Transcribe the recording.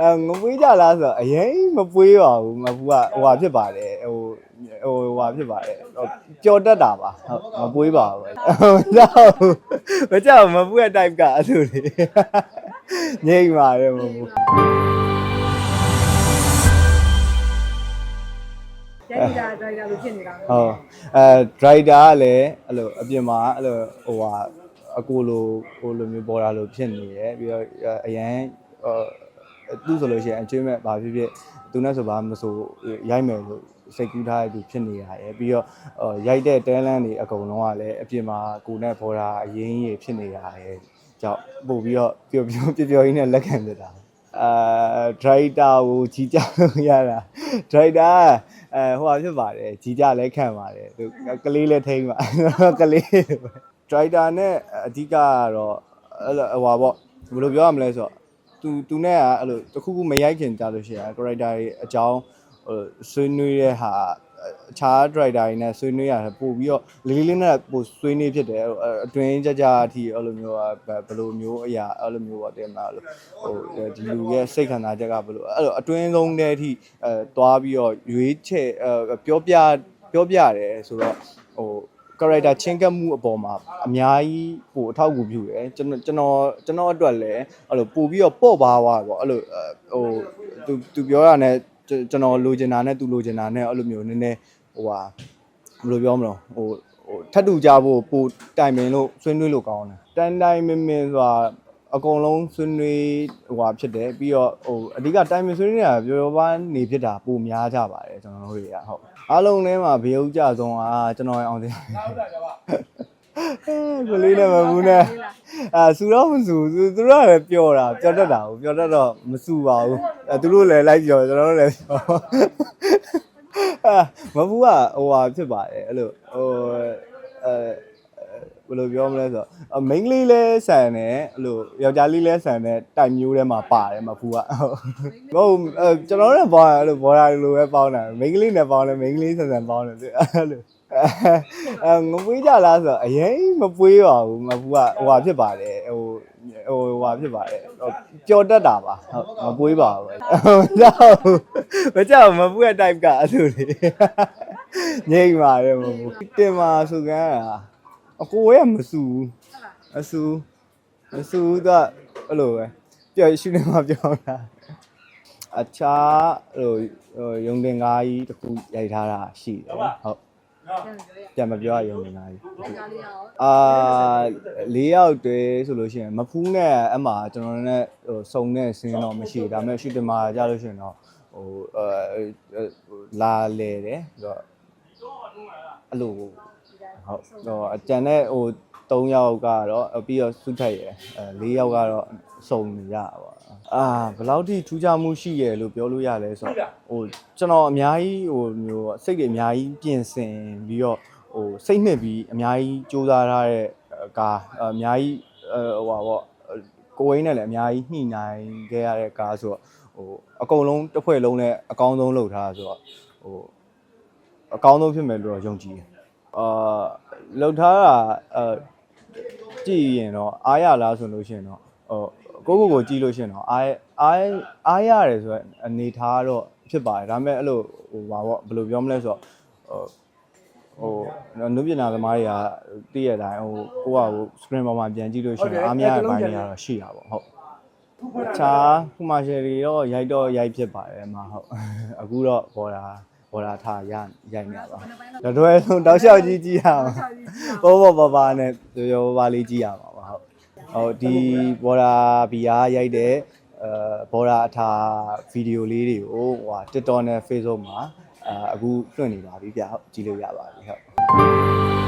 အဲငပွေးကြလားဆိုတော့အရင်မပွေးပါဘူးမပူကဟိုဟာဖြစ်ပါတယ်ဟိုဟိုဟိုဟာဖြစ်ပါတယ်ဟိုပျော်တတ်တာပါဟုတ်မပွေးပါဘူးမကြောက်ဘူးမကြောက်ဘူးမပူရဲ့ type ကအဲ့လိုလေငိမ့်ပါတယ်မပူရိုက်နေတာဒရိုက်တာလို့ဖြစ်နေတာဟုတ်အဲ driver ကလည်းအဲ့လိုအပြင်မှာအဲ့လိုဟိုဟာအကိုလိုဟိုလိုမျိုးပေါ်တာလိုဖြစ်နေရယ်ပြီးတော့အရန်ဟို သူဆိုလို့ရှိရင်အကျွေးမဲ့ဘာဖြစ်ဖြစ်သူနဲ့ဆိုဘာမဆိုရိုက်မယ်လို့စိတ်ကူးထားတဲ့သူဖြစ်နေရတယ်ပြီးတော့ရိုက်တဲ့တဲလန်းတွေအကုန်လုံးကလည်းအပြင်မှာကိုနဲ့ပေါ်တာအရင်ကြီးဖြစ်နေရတယ်ကြောင့်ပို့ပြီးတော့ပျော်ပျော်ပျော်ပျော်ရင်းနဲ့လက်ခံပြတာအာဒရိုက်တာကိုကြီးကြလို့ရတာဒရိုက်တာကအဲဟိုဟာဖြစ်ပါတယ်ကြီးကြလဲခံပါတယ်သူကလေးလဲထိမ့်ပါကလေးဒရိုက်တာနဲ့အဓိကကတော့အဲ့လိုဟိုဟာပေါ့ဘယ်လိုပြောရမလဲဆိုတော့ သူသူနဲ့ကအဲ့လိုတခုခုမရိုက်ခင်ကြလို့ရှိရင် character တွေအကြောင်းဟိုဆွေးနွေးတဲ့ဟာအခြား driver တွေနဲ့ဆွေးနွေးရတယ်ပို့ပြီးတော့လေးလေးနဲ့ပို့ဆွေးနွေးဖြစ်တယ်ဟိုအတွင်းကြကြအထိအဲ့လိုမျိုးဘယ်လိုမျိုးအရာအဲ့လိုမျိုးပေါ့တင်မလားလို့ဟိုဒီလူရဲ့စိတ်ခံစားချက်ကဘယ်လိုအဲ့လိုအတွင်းဆုံးတဲ့အထိအဲသွားပြီးတော့ရွေးချယ်အဲပြောပြပြောပြတယ်ဆိုတော့ဟို character ချင်းကပ်မှုအပေါ်မှာအများကြီးပိုအထောက်အကူပြုတယ်ကျွန်တော်ကျွန်တော်ကျွန်တော်အတွက်လည်းအဲ့လိုပို့ပြီးတော့ပေါ့ပါသွားပေါ့အဲ့လိုဟိုသူသူပြောရတဲ့ကျွန်တော်လိုချင်တာနဲ့သူလိုချင်တာနဲ့အဲ့လိုမျိုးနည်းနည်းဟိုဟာဘယ်လိုပြောမလဲဟိုဟိုထပ်တူကြဖို့ပိုတိုင်ပင်လို့ဆွေးနွေးလို့ကောင်းတယ်တန်တိုင်းမင်းမင်းဆိုတာ အကုန်လုံးဆွေးနွေးဟိုဟာဖြစ်တယ်ပြီးတော့ဟိုအဓိကတိုင်ပင်ဆွေးနွေးနေတာပြောပါနေဖြစ်တာပိုများကြပါတယ်ကျွန်တော်တို့တွေကဟုတ်အားလုံးထဲမှာဘေးဥကြဆုံးอ่ะကျွန်တော်ရအောင်တင်ကိုလေးနဲ့မဘူးနဲ့အာစူတော့မစူသူသူတို့ကလည်းပျော်တာပျော်တတ်တာကိုပျော်တတ်တော့မစူပါဘူးအဲသူတို့လည်းလိုက်ပျော်ကျွန်တော်တို့လည်းပျော်အာမဘူးကဟိုဟာဖြစ်ပါတယ်အဲ့လိုဟိုအဲ ဘယ်လိုပြောမလဲဆိုတော့မိန်းကလေးလဲဆန်တယ်အဲ့လိုယောက်ျားလေးလဲဆန်တဲ့တိုင်မျိုးထဲမှာပါတယ်မဖူးကဟုတ်ဟုတ်အဲကျွန်တော်တို့ဘောအဲ့လိုဘောရာလိုပဲပေါင်းတာမိန်းကလေးနဲ့ပေါင်းတယ်မိန်းကလေးဆန်ဆန်ပေါင်းတယ်အဲ့လိုအဲငပွေးကြလားဆိုတော့အရင်မပွေးပါဘူးမဖူးကဟိုဟာဖြစ်ပါတယ်ဟိုဟိုဟိုဟာဖြစ်ပါတယ်ပျော်တတ်တာပါဟုတ်မပွေးပါဘူးမကြောက်မကြောက်မပွေးတဲ့ type ကအဲ့လိုလေငိမ့်ပါတယ်မဟုတ်ဘူးတင်ပါဆိုကန်းอ่ะ အကိုရဲ့မစူဘူးအစူမစူကအဲ့လိုပဲပြောရှုနေမှာပြောတာအခြားဟိုဟိုယုံတင်ကားကြီးတစ်ခုရိုက်ထားတာရှိတယ်ဟုတ်ပြန်မပြောရယုံတင်ကားကြီးအာလေးယောက်တည်းဆိုလို့ရှိရင်မဖူးနဲ့အမှကျွန်တော်နဲ့ဟိုစုံတဲ့စင်းတော့မရှိဘူးဒါပေမဲ့ရှုတင်မှာကြာလို့ရှိရင်တော့ဟိုအဲလာလေတယ်ဆိုတော့အဲ့လို ဟုတ်ဟိုအကြံတဲ့ဟို3ယောက်ကတော့ပြီးတော့စုထက်ရယ်အဲ4ယောက်ကတော့စုံနေရပါအာဘယ်လောက်ထိထူးခြားမှုရှိရလို့ပြောလို့ရလဲဆိုတော့ဟိုကျွန်တော်အများကြီးဟိုမျိုးစိတ်တွေအများကြီးပြင်ဆင်ပြီးတော့ဟိုစိတ်နှစ်ပြီးအများကြီးစူးစမ်းထားတဲ့ကားအများကြီးဟိုဟာပေါ့ကိုဝင်းနဲ့လည်းအများကြီးညှိနှိုင်းခဲ့ရတဲ့ကားဆိုတော့ဟိုအကုန်လုံးတစ်ဖွဲ့လုံးနဲ့အကောင်းဆုံးလုပ်ထားဆိုတော့ဟိုအကောင်းဆုံးဖြစ်မယ်လို့တော့ယုံကြည်တယ် အာလှုပ်ထားတာအဲကြည့်ရင်တော့အားရလားဆိုလို့ရှိရင်တော့ဟိုကိုကိုကိုကြည့်လို့ရှိရင်တော့အားအားအားရတယ်ဆိုတော့အနေထားတော့ဖြစ်ပါတယ်ဒါပေမဲ့အဲ့လိုဟိုဘာပေါ့ဘယ်လိုပြောမလဲဆိုတော့ဟိုဟိုနုပညာသမားတွေကတည့်ရတိုင်းဟိုကိုကဟို screen ပေါ်မှာပြန်ကြည့်လို့ရှိရင်အားမရတဲ့ဘိုင်းတွေကတော့ရှိတာပေါ့ဟုတ်ချာခုမှရှယ်တွေတော့ရိုက်တော့ရိုက်ဖြစ်ပါတယ်အမဟုတ်အခုတော့ပေါ်တာ ပေါ်တာထားရရိုက်နေပါတတွဲဆုံးတောက်လျှောက်ကြီးကြည့်ရအောင်ဘောဘောပါပါနဲ့ရောရောပါလေးကြည့်ရမှာပါဟုတ်ဟုတ်ဒီဘောရာဘီယာရိုက်တဲ့အဲဘောရာအထာဗီဒီယိုလေးတွေကိုဟို TikTok နဲ့ Facebook မှာအဲအခုလွှင့်နေပါပြီဗျဟုတ်ကြည့်လို့ရပါပြီဟုတ်